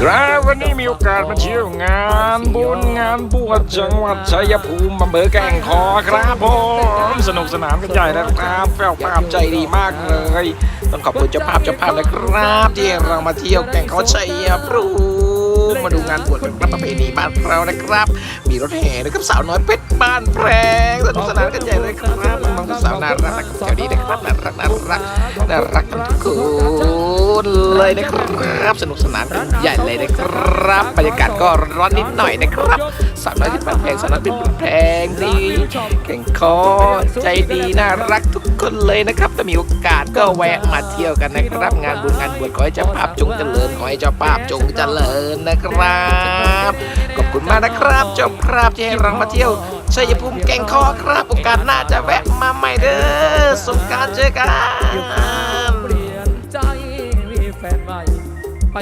ครับวันนี้มีโอกาสมาเที่ยวงานบุญงานบวชจังหวัดชัยภูมิอำเภอแก่งคอครับผมสนุกสนานกันใหญ่นะครับแฟวภาพใจดีมากเลย ต้องขอบคุณเจ้าภาพเจ้าภาพนะครับ ที่เรามาเที่ยวแก่งคอชัยภูมิมาดูงานบวชเป็นประเพณีบ้านเรานะครับ มีรถแห่นะครับสาวน้อยเพชรบ้านแพรงสนุกสนานกันใหญ่เลยครับน้องสาวน่ารักแถวนี้นะครับน่ารักน่ารักน่ารักกันทุกคนเลยนะครับ สนุกสนานกันใหญ่เลยนะครับบรรยากาศก็ร้อนนิดหน่อยนะครับสาวน้อยเพชรบ้านแพงสาวน้อยเพชรบ้านแพงดีแข่งคอใจดีน่ารักทุกคนเลยนะครับถ้ามีโอกาสก็แวะมาเที่ยวกันนะครับ งานบุญงานบวชขอให้เจ้าภาพจงเจริญขอให้เจ้าภาพจงเจริญนะครับขอบคุณมากนะครับเจ้าภาพที่ให้เรามาเที่ยวชัยภูมิแก่งคอครับโอกาสหน้าจะแวะมาใหม่เด้อสงการเจอกันเปลี่ยนใจมีแฟนใหม่ ไป